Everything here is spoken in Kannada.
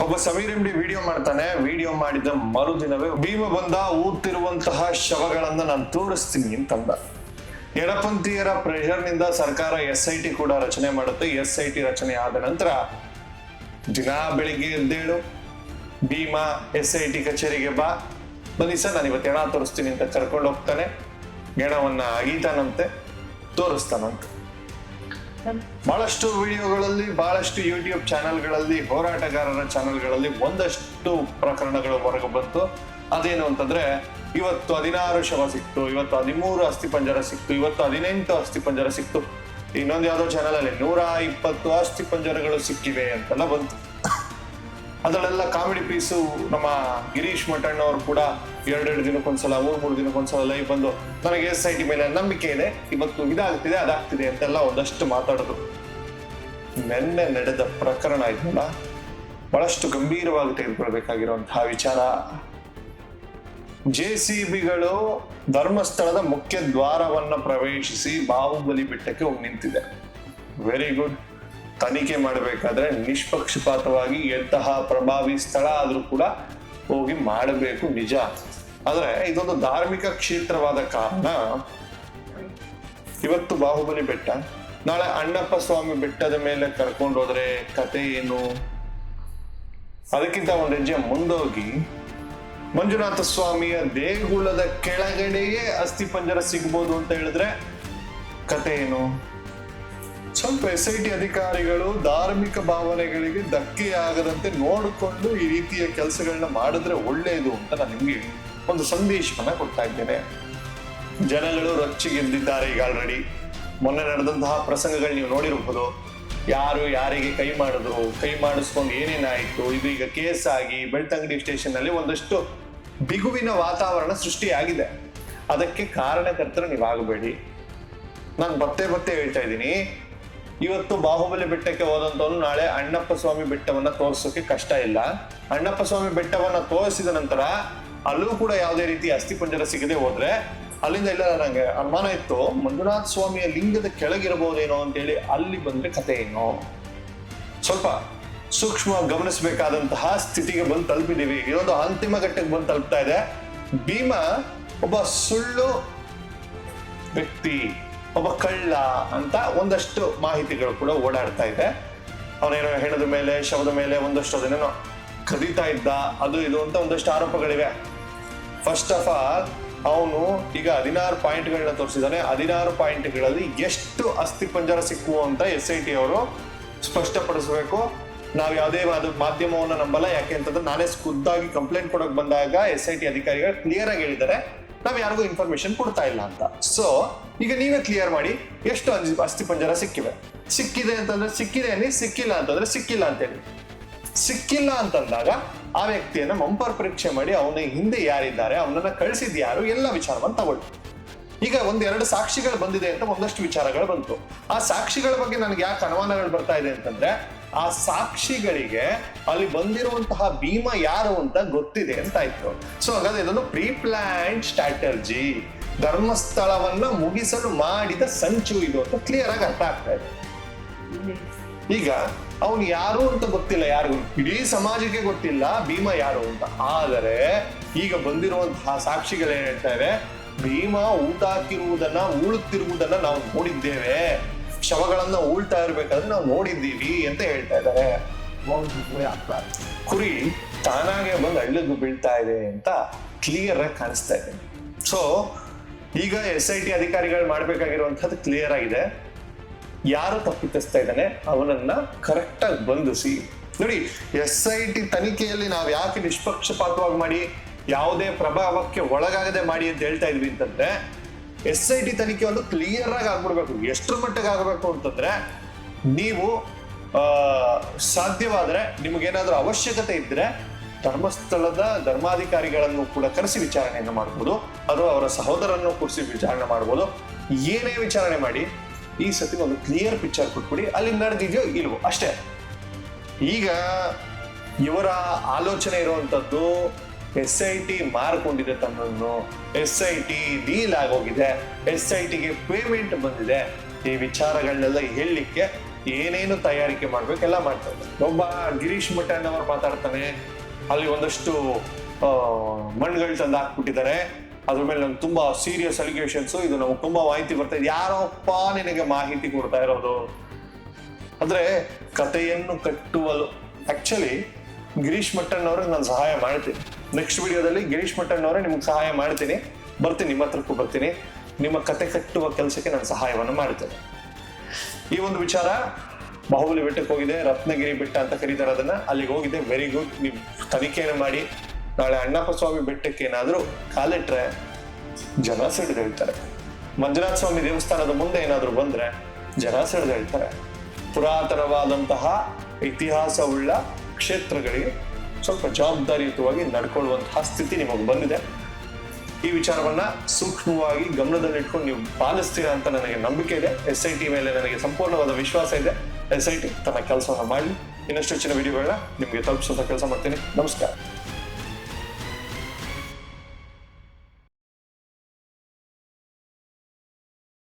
ಒಬ್ಬ ಸಮೀರ್ ಎಂಡಿ ವಿಡಿಯೋ ಮಾಡ್ತಾನೆ. ವಿಡಿಯೋ ಮಾಡಿದ ಮರುದಿನವೇ ಭೀಮ ಬಂದ ಊದ್ತಿರುವಂತಹ ಶವಗಳನ್ನ ನಾನು ತೋರಿಸ್ತೀನಿ ಅಂತಂದ. ಎಡಪಂಥೀಯರ ಪ್ರೆಷರ್ನಿಂದ ಸರ್ಕಾರ ಎಸ್ ಐ ಟಿ ಕೂಡ ರಚನೆ ಮಾಡುತ್ತೆ. ಎಸ್ ಐ ಟಿ ರಚನೆ ಆದ ನಂತರ ದಿನ ಬೆಳಿಗ್ಗೆ ಎದ್ದೇಳು. ಭೀಮಾ ಎಸ್ ಐ ಟಿ ಕಚೇರಿಗೆ ಬಾ. ಬನ್ನಿ ಸರ್, ನಾನು ಇವತ್ತು ಹೆಣ ತೋರಿಸ್ತೀನಿ ಅಂತ ಕರ್ಕೊಂಡು ಹೋಗ್ತಾನೆ. ಗೆಣವನ್ನ ಅಗೀತಾನಂತೆ. ತೋರಿಸ್ತಾನಂತೆ. ಬಹಳಷ್ಟು ವಿಡಿಯೋಗಳಲ್ಲಿ, ಬಹಳಷ್ಟು ಯೂಟ್ಯೂಬ್ ಚಾನೆಲ್ಗಳಲ್ಲಿ, ಹೋರಾಟಗಾರರ ಚಾನೆಲ್ಗಳಲ್ಲಿ ಒಂದಷ್ಟು ಪ್ರಕರಣಗಳು ಹೊರಗೆ ಬಂತು. ಅದೇನು ಅಂತಂದ್ರೆ, ಇವತ್ತು ಹದಿನಾರು ಶವ ಸಿಕ್ತು, ಇವತ್ತು ಹದಿಮೂರು ಅಸ್ಥಿಪಂಜರ ಸಿಕ್ತು, ಇವತ್ತು ಹದಿನೆಂಟು ಅಸ್ಥಿಪಂಜರ ಸಿಕ್ತು. ಇನ್ನೊಂದು ಯಾವುದೋ ಚಾನೆಲ್ ಅಲ್ಲಿ ನೂರ ಇಪ್ಪತ್ತು ಅಸ್ಥಿಪಂಜರಗಳು ಸಿಕ್ಕಿವೆ ಅಂತೆಲ್ಲ ಬಂತು. ಅದರಲ್ಲೆಲ್ಲ ಕಾಮಿಡಿ ಪೀಸು ನಮ್ಮ ಗಿರೀಶ್ ಮಠಣ್ಣ ಅವರು ಕೂಡ ಎರಡೆರಡು ದಿನಕ್ಕೊಂದ್ಸಲ, ಮೂರು ಮೂರು ದಿನಕ್ಕೊಂದ್ಸಲ ಲೈವ್ ಬಂದು ನನಗೆ ಎಸ್ ಐ ಟಿ ಮೇಲೆ ನಂಬಿಕೆ ಇದೆ. ಇವತ್ತು ಇದಾಗ್ತಿದೆ, ಅದಾಗ್ತಿದೆ ಅಂತೆಲ್ಲ ಒಂದಷ್ಟು ಮಾತಾಡೋದು. ನೆನ್ನೆ ನಡೆದ ಪ್ರಕರಣ ಇದನ್ನ ಬಹಳಷ್ಟು ಗಂಭೀರವಾಗಿ ತೆಗೆದುಕೊಳ್ಬೇಕಾಗಿರುವಂತಹ ವಿಚಾರ. ಜೆ ಸಿ ಬಿಗಳು ಧರ್ಮಸ್ಥಳದ ಮುಖ್ಯ ದ್ವಾರವನ್ನ ಪ್ರವೇಶಿಸಿ ಬಾಹುಬಲಿ ಬೆಟ್ಟಕ್ಕೆ ಹೋಗಿ ನಿಂತಿದೆ. ವೆರಿ ಗುಡ್ ತನಿಖೆ ಮಾಡಬೇಕಾದ್ರೆ ನಿಷ್ಪಕ್ಷಪಾತವಾಗಿ ಎಂತಹ ಪ್ರಭಾವಿ ಸ್ಥಳ ಆದರೂ ಕೂಡ ಹೋಗಿ ಮಾಡಬೇಕು, ನಿಜ. ಆದರೆ ಇದೊಂದು ಧಾರ್ಮಿಕ ಕ್ಷೇತ್ರವಾದ ಕಾರಣ. ಇವತ್ತು ಬಾಹುಬಲಿ ಬೆಟ್ಟ, ನಾಳೆ ಅಣ್ಣಪ್ಪ ಸ್ವಾಮಿ ಬೆಟ್ಟದ ಮೇಲೆ ಕರ್ಕೊಂಡು ಹೋದ್ರೆ ಕತೆ ಏನು? ಅದಕ್ಕಿಂತ ಒಂದು ಹೆಜ್ಜೆ ಮುಂದೋಗಿ, ಮಂಜುನಾಥ ಸ್ವಾಮಿಯ ದೇಗುಲದ ಕೆಳಗಡೆಯೇ ಅಸ್ಥಿಪಂಜರ ಸಿಗ್ಬೋದು ಅಂತ ಹೇಳಿದ್ರೆ ಕತೆ ಏನು? ಸ್ವಲ್ಪ ಎಸ್ ಐ ಟಿ ಅಧಿಕಾರಿಗಳು ಧಾರ್ಮಿಕ ಭಾವನೆಗಳಿಗೆ ಧಕ್ಕೆಯಾಗದಂತೆ ನೋಡಿಕೊಂಡು ಈ ರೀತಿಯ ಕೆಲಸಗಳನ್ನ ಮಾಡಿದ್ರೆ ಒಳ್ಳೆಯದು ಅಂತ ನಾನು ನಿಮಗೆ ಒಂದು ಸಂದೇಶವನ್ನ ಕೊಡ್ತಾ ಇದ್ದೇನೆ. ಜನಗಳು ರೊಚ್ಚಿಗೆದ್ದಿದ್ದಾರೆ ಈಗ ಆಲ್ರೆಡಿ ಮೊನ್ನೆ ನಡೆದಂತಹ ಪ್ರಸಂಗಗಳು ನೀವು ನೋಡಿರಬಹುದು ಯಾರು ಯಾರಿಗೆ ಕೈ ಮಾಡಿದ್ರು, ಕೈ ಮಾಡಿಸ್ಕೊಂಡು ಏನೇನಾಯಿತು ಇದು ಈಗ ಕೇಸ್ ಆಗಿ ಬೆಳ್ತಂಗಡಿ ಸ್ಟೇಷನ್ನಲ್ಲಿ ಒಂದಷ್ಟು ಬಿಗುವಿನ ವಾತಾವರಣ ಸೃಷ್ಟಿಯಾಗಿದೆ. ಅದಕ್ಕೆ ಕಾರಣಕರ್ತರು ನೀವಾಗಬೇಡಿ ನಾನು ಬತ್ತೆ ಬತ್ತೆ ಹೇಳ್ತಾ ಇದ್ದೀನಿ. ಇವತ್ತು ಬಾಹುಬಲಿ ಬೆಟ್ಟಕ್ಕೆ ಹೋದಂತವನು ನಾಳೆ ಅಣ್ಣಪ್ಪ ಸ್ವಾಮಿ ಬೆಟ್ಟವನ್ನ ತೋರಿಸೋಕೆ ಕಷ್ಟ ಇಲ್ಲ. ಅಣ್ಣಪ್ಪ ಸ್ವಾಮಿ ಬೆಟ್ಟವನ್ನ ತೋರಿಸಿದ ನಂತರ ಅಲ್ಲೂ ಕೂಡ ಯಾವುದೇ ರೀತಿ ಅಸ್ಥಿಪಂಜರ ಸಿಗದೆ ಹೋದ್ರೆ ಅಲ್ಲಿಂದ ಎಲ್ಲ ನಂಗೆ ಅನುಮಾನ ಇತ್ತು, ಮಂಜುನಾಥ ಸ್ವಾಮಿಯ ಲಿಂಗದ ಕೆಳಗಿರಬಹುದೇನೋ ಅಂತೇಳಿ ಅಲ್ಲಿ ಬಂದ್ರೆ ಕತೆ ಏನು? ಸ್ವಲ್ಪ ಸೂಕ್ಷ್ಮ ಗಮನಿಸಬೇಕಾದಂತಹ ಸ್ಥಿತಿಗೆ ಬಂದು ತಲುಪಿದ್ದೀವಿ. ಇದೊಂದು ಅಂತಿಮ ಘಟ್ಟಕ್ಕೆ ಬಂದು ತಲುಪ್ತಾ ಇದೆ. ಭೀಮ ಒಬ್ಬ ಸುಳ್ಳು ವ್ಯಕ್ತಿ. ಒಬ್ಬ ಕಳ್ಳ ಅಂತ ಒಂದಷ್ಟು ಮಾಹಿತಿಗಳು ಕೂಡ ಓಡಾಡ್ತಾ ಇದೆ. ಅವನೇನೋ ಹೆಣದ ಮೇಲೆ, ಶವದ ಮೇಲೆ ಒಂದಷ್ಟು ಅದನ್ನೇನೋ ಕದೀತಾ ಇದ್ದ, ಅದು ಇದು ಅಂತ ಒಂದಷ್ಟು ಆರೋಪಗಳಿವೆ. ಫಸ್ಟ್ ಆಫ್ ಆಲ್ ಅವನು ಈಗ ಹದಿನಾರು ಪಾಯಿಂಟ್ಗಳನ್ನ ತೋರಿಸಿದ್ದಾನೆ ಹದಿನಾರು ಪಾಯಿಂಟ್ಗಳಲ್ಲಿ ಎಷ್ಟು ಅಸ್ಥಿಪಂಜರ ಸಿಕ್ಕುವ ಅಂತ ಎಸ್ ಐ ಟಿ ಅವರು ಸ್ಪಷ್ಟಪಡಿಸಬೇಕು. ನಾವು ಯಾವುದೇ ಅದು ಮಾಧ್ಯಮವನ್ನು ನಂಬಲ್ಲ. ಯಾಕೆ ಅಂತಂದ್ರೆ ನಾನೇ ಖುದ್ದಾಗಿ ಕಂಪ್ಲೇಂಟ್ ಕೊಡಕ್ ಬಂದಾಗ ಎಸ್ ಐ ಟಿ ಅಧಿಕಾರಿಗಳು ಕ್ಲಿಯರ್ ಆಗಿ ಹೇಳಿದ್ದಾರೆ. ನಾವ್ ಯಾರಿಗೂ ಇನ್ಫಾರ್ಮೇಶನ್ ಕೊಡ್ತಾ ಇಲ್ಲ ಅಂತ. ಸೊ ಈಗ ನೀವೇ ಕ್ಲಿಯರ್ ಮಾಡಿ ಎಷ್ಟು ಅಸ್ಥಿ- ಪಂಜರ ಸಿಕ್ಕಿವೆ. ಸಿಕ್ಕಿದೆ ಅಂತಂದ್ರೆ ಸಿಕ್ಕಿದೆ ಅನ್ನಿ, ಸಿಕ್ಕಿಲ್ಲ ಅಂತಂದ್ರೆ ಸಿಕ್ಕಿಲ್ಲ ಅಂತೇಳಿ. ಸಿಕ್ಕಿಲ್ಲ ಅಂತಂದಾಗ ಆ ವ್ಯಕ್ತಿಯನ್ನ ಮಂಪರ್ ಪರೀಕ್ಷೆ ಮಾಡಿ ಅವನ ಹಿಂದೆ ಯಾರಿದ್ದಾರೆ, ಅವನನ್ನ ಕಳಿಸಿದ ಯಾರು, ಎಲ್ಲ ವಿಚಾರವನ್ನು ತಗೊಳ್ಳಿ. ಈಗ ಒಂದ್ ಎರಡು ಸಾಕ್ಷಿಗಳು ಬಂದಿದೆ ಅಂತ ಒಂದಷ್ಟು ವಿಚಾರಗಳು ಬಂತು. ಆ ಸಾಕ್ಷಿಗಳ ಬಗ್ಗೆ ನನಗೆ ಯಾಕೆ ಅನುಮಾನಗಳು ಬರ್ತಾ ಇದೆ ಅಂತಂದ್ರೆ ಆ ಸಾಕ್ಷಿಗಳಿಗೆ ಅಲ್ಲಿ ಬಂದಿರುವಂತಹ ಭೀಮ ಯಾರು ಅಂತ ಗೊತ್ತಿದೆ ಅಂತ ಆಯ್ತು. ಸೊ ಹಾಗಾದ್ರೆ ಇದೊಂದು ಪ್ರೀ ಪ್ಲಾನ್ ಸ್ಟ್ರಾಟರ್ಜಿ ಧರ್ಮಸ್ಥಳವನ್ನ ಮುಗಿಸಲು ಮಾಡಿದ ಸಂಚು ಇದು ಅಂತ ಕ್ಲಿಯರ್ ಆಗಿ ಅರ್ಥ ಆಗ್ತಾ ಇದೆ. ಈಗ ಅವನು ಯಾರು ಅಂತ ಗೊತ್ತಿಲ್ಲ ಯಾರಿಗೂ ಇಡೀ ಸಮಾಜಕ್ಕೆ ಗೊತ್ತಿಲ್ಲ ಭೀಮ ಯಾರು ಅಂತ. ಆದರೆ ಈಗ ಬಂದಿರುವಂತಹ ಸಾಕ್ಷಿಗಳು ಏನ್ ಹೇಳ್ತಾ ಇವೆ ಭೀಮ ಊಟ ಹಾಕಿರುವುದನ್ನ ಉಳುತ್ತಿರುವುದನ್ನ ನಾವು ನೋಡಿದ್ದೇವೆ. ಶವಗಳನ್ನ ಉಳ್ತಾ ಇರ್ಬೇಕಾದ್ರೆ ನಾವು ನೋಡಿದ್ದೀವಿ ಅಂತ ಹೇಳ್ತಾ ಇದ್ದಾರೆ. ಕುರಿ ತಾನಾಗೆ ಬಂದು ಹಳ್ಳಿಗೂ ಬೀಳ್ತಾ ಇದೆ ಅಂತ ಕ್ಲಿಯರ್ ಆಗಿ ಕಾಣಿಸ್ತಾ ಇದೆ. ಸೊ ಈಗ ಎಸ್ ಐ ಟಿ ಅಧಿಕಾರಿಗಳು ಮಾಡ್ಬೇಕಾಗಿರುವಂತದ್ದು ಕ್ಲಿಯರ್ ಆಗಿದೆ. ಯಾರು ತಪ್ಪಿತಸ್ತಾ ಇದ್ದಾನೆ? ಅವನನ್ನ ಕರೆಕ್ಟ್ ಆಗಿ ಬಂಧಿಸಿ. ನೋಡಿ ಎಸ್ ಐ ಟಿ ತನಿಖೆಯಲ್ಲಿ ನಾವು ಯಾಕೆ ನಿಷ್ಪಕ್ಷಪಾತವಾಗಿ ಮಾಡಿ, ಯಾವುದೇ ಪ್ರಭಾವಕ್ಕೆ ಒಳಗಾಗದೆ ಮಾಡಿ ಅಂತ ಹೇಳ್ತಾ ಇದ್ವಿ ಅಂತಂದ್ರೆ ಎಸ್ ಐ ಟಿ ತನಿಖೆ ಒಂದು ಕ್ಲಿಯರ್ ಆಗಿ ಆಗ್ಬಿಡ್ಬೇಕು. ಎಷ್ಟರ ಮಟ್ಟಿಗೆ ಆಗಬೇಕು ಅಂತಂದ್ರೆ, ನೀವು ಸಾಧ್ಯವಾದ್ರೆ ನಿಮಗೇನಾದ್ರೂ ಅವಶ್ಯಕತೆ ಇದ್ರೆ ಧರ್ಮಸ್ಥಳದ ಧರ್ಮಾಧಿಕಾರಿಗಳನ್ನು ಕೂಡ ಕರೆಸಿ ವಿಚಾರಣೆಯನ್ನು ಮಾಡಬಹುದು ಅದು ಅವರ ಸಹೋದರನ್ನು ಕೂರಿಸಿ ವಿಚಾರಣೆ ಮಾಡಬಹುದು ಏನೇ ವಿಚಾರಣೆ ಮಾಡಿ, ಈ ಸತಿ ಒಂದು ಕ್ಲಿಯರ್ ಪಿಕ್ಚರ್ ಕೊಟ್ಬಿಡಿ. ಅಲ್ಲಿ ನಡೆದಿದೆಯೋ ಇಲ್ವೋ? ಅಷ್ಟೇ. ಈಗ ಇವರ ಆಲೋಚನೆ ಇರುವಂತದ್ದು ಎಸ್ ಐ ಟಿ ಮಾರ್ಕೊಂಡಿದೆ ತನ್ನನ್ನು ಎಸ್ ಐ ಟಿ ಡೀಲ್ ಆಗೋಗಿದೆ. ಎಸ್ ಐ ಟಿಗೆ ಪೇಮೆಂಟ್ ಬಂದಿದೆ. ಈ ವಿಚಾರಗಳನ್ನೆಲ್ಲ ಹೇಳಲಿಕ್ಕೆ ಏನೇನು ತಯಾರಿಕೆ ಮಾಡ್ಬೇಕೆಲ್ಲ ಮಾಡ್ತಾರೆ. ಒಬ್ಬ ಗಿರೀಶ್ ಮಠನ್ ಅವರು ಮಾತಾಡ್ತಾನೆ. ಅಲ್ಲಿ ಒಂದಷ್ಟು ಮಣ್ಣುಗಳು ತಂದು ಹಾಕ್ಬಿಟ್ಟಿದ್ದಾರೆ. ಅದ್ರ ಮೇಲೆ ನಂಗೆ ತುಂಬಾ ಸೀರಿಯಸ್ ಅಲಿಗೇಷನ್ಸ್ ಇದು ನಮ್ಗೆ ತುಂಬಾ ಮಾಹಿತಿ ಬರ್ತಾ ಇದೆ. ಯಾರಪ್ಪ ನಿನಗೆ ಮಾಹಿತಿ ಕೊಡ್ತಾ ಇರೋದು? ಅಂದ್ರೆ ಕಥೆಯನ್ನು ಕಟ್ಟುವಲು. ಆಕ್ಚುಲಿ ಗಿರೀಶ್ ಮಟ್ಟಣ್ಣವ್ರಿಗೆ ನಾನು ಸಹಾಯ ಮಾಡ್ತೀನಿ. ನೆಕ್ಸ್ಟ್ ವಿಡಿಯೋದಲ್ಲಿ ಗಿರೀಶ್ ಮಟನ್ ಅವರೇ ನಿಮ್ಗೆ ಸಹಾಯ ಮಾಡ್ತೀನಿ. ಬರ್ತೀನಿ, ನಿಮ್ಮ ಹತ್ರಕ್ಕೂ ಬರ್ತೀನಿ. ನಿಮ್ಮ ಕತೆ ಕಟ್ಟುವ ಕೆಲಸಕ್ಕೆ ನಾನು ಸಹಾಯವನ್ನು ಮಾಡ್ತೇನೆ. ಈ ಒಂದು ವಿಚಾರ ಬಾಹುಬಲಿ ಬೆಟ್ಟಕ್ಕೆ ಹೋಗಿದೆ. ರತ್ನಗಿರಿ ಬೆಟ್ಟ ಅಂತ ಕರೀತಾರೆ ಅದನ್ನ. ಅಲ್ಲಿಗೆ ಹೋಗಿದೆ. ವೆರಿ ಗುಡ್ ನೀವು ತನಿಖೆಯನ್ನು ಮಾಡಿ. ನಾಳೆ ಅಣ್ಣಪ್ಪ ಸ್ವಾಮಿ ಬೆಟ್ಟಕ್ಕೆ ಏನಾದರೂ ಕಾಲಿಟ್ರೆ ಜನ ಸಿಡಿದು ಹೇಳ್ತಾರೆ ಮಂಜುನಾಥ ಸ್ವಾಮಿ ದೇವಸ್ಥಾನದ ಮುಂದೆ ಏನಾದರೂ ಬಂದ್ರೆ ಜನ ಸಿಡಿದು ಹೇಳ್ತಾರೆ ಪುರಾತನವಾದಂತಹ ಇತಿಹಾಸವುಳ್ಳ ಕ್ಷೇತ್ರಗಳಿಗೆ ಸ್ವಲ್ಪ ಜವಾಬ್ದಾರಿಯುತವಾಗಿ ನಡ್ಕೊಳ್ಳುವಂತಹ ಸ್ಥಿತಿ ನಿಮಗೆ ಬಂದಿದೆ. ಈ ವಿಚಾರವನ್ನ ಸೂಕ್ಷ್ಮವಾಗಿ ಗಮನದಲ್ಲಿಟ್ಕೊಂಡು ನೀವು ಪಾಲಿಸ್ತೀರಾ ಅಂತ ನನಗೆ ನಂಬಿಕೆ ಇದೆ. ಎಸ್ ಐ ಟಿ ಮೇಲೆ ನನಗೆ ಸಂಪೂರ್ಣವಾದ ವಿಶ್ವಾಸ ಇದೆ. ಎಸ್ ಐ ಟಿ ತನ್ನ ಕೆಲಸವನ್ನು ಮಾಡಲಿ. ಇನ್ನಷ್ಟು ಹೆಚ್ಚಿನ ವಿಡಿಯೋಗಳನ್ನ ನಿಮಗೆ ತಲುಪಿಸುವಂತ ಕೆಲಸ ಮಾಡ್ತೀನಿ. ನಮಸ್ಕಾರ.